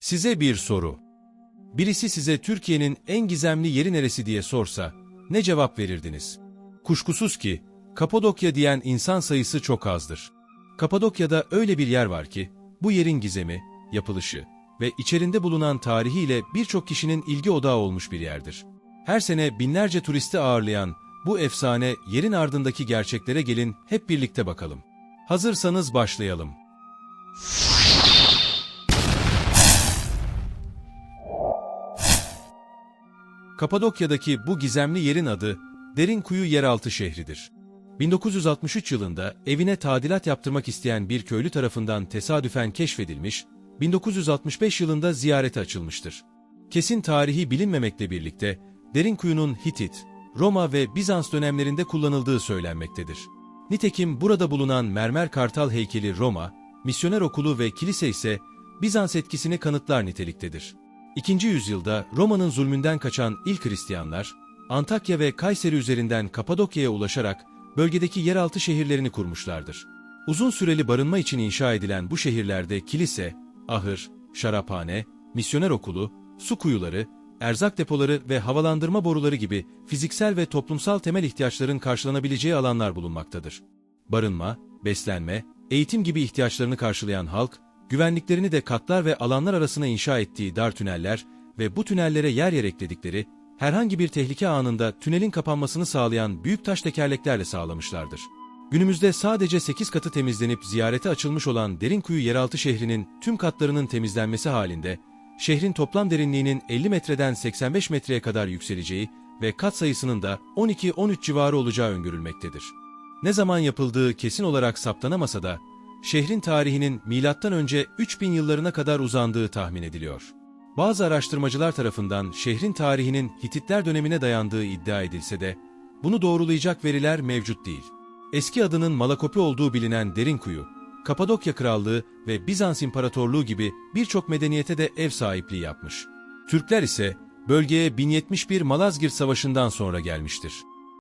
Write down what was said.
Size bir soru. Birisi size Türkiye'nin en gizemli yeri neresi diye sorsa, ne cevap verirdiniz? Kuşkusuz ki, Kapadokya diyen insan sayısı çok azdır. Kapadokya'da öyle bir yer var ki, bu yerin gizemi, yapılışı ve içerinde bulunan tarihiyle birçok kişinin ilgi odağı olmuş bir yerdir. Her sene binlerce turisti ağırlayan bu efsane yerin ardındaki gerçeklere gelin hep birlikte bakalım. Hazırsanız başlayalım. Kapadokya'daki bu gizemli yerin adı Derinkuyu Yeraltı Şehridir. 1963 yılında evine tadilat yaptırmak isteyen bir köylü tarafından tesadüfen keşfedilmiş, 1965 yılında ziyarete açılmıştır. Kesin tarihi bilinmemekle birlikte Derinkuyu'nun Hitit, Roma ve Bizans dönemlerinde kullanıldığı söylenmektedir. Nitekim burada bulunan mermer kartal heykeli Roma, misyoner okulu ve kilise ise Bizans etkisini kanıtlar niteliktedir. İkinci yüzyılda Roma'nın zulmünden kaçan ilk Hristiyanlar, Antakya ve Kayseri üzerinden Kapadokya'ya ulaşarak bölgedeki yeraltı şehirlerini kurmuşlardır. Uzun süreli barınma için inşa edilen bu şehirlerde kilise, ahır, şaraphane, misyoner okulu, su kuyuları, erzak depoları ve havalandırma boruları gibi fiziksel ve toplumsal temel ihtiyaçların karşılanabileceği alanlar bulunmaktadır. Barınma, beslenme, eğitim gibi ihtiyaçlarını karşılayan halk, güvenliklerini de katlar ve alanlar arasına inşa ettiği dar tüneller ve bu tünellere yer yer ekledikleri, herhangi bir tehlike anında tünelin kapanmasını sağlayan büyük taş tekerleklerle sağlamışlardır. Günümüzde sadece 8 katı temizlenip ziyarete açılmış olan Derinkuyu yeraltı şehrinin tüm katlarının temizlenmesi halinde, şehrin toplam derinliğinin 50 metreden 85 metreye kadar yükseleceği ve kat sayısının da 12-13 civarı olacağı öngörülmektedir. Ne zaman yapıldığı kesin olarak saptanamasa da, şehrin tarihinin M.Ö. 3000 yıllarına kadar uzandığı tahmin ediliyor. Bazı araştırmacılar tarafından şehrin tarihinin Hititler dönemine dayandığı iddia edilse de, bunu doğrulayacak veriler mevcut değil. Eski adının Malakopi olduğu bilinen Derinkuyu, Kapadokya Krallığı ve Bizans İmparatorluğu gibi birçok medeniyete de ev sahipliği yapmış. Türkler ise bölgeye 1071 Malazgirt Savaşı'ndan sonra gelmiştir.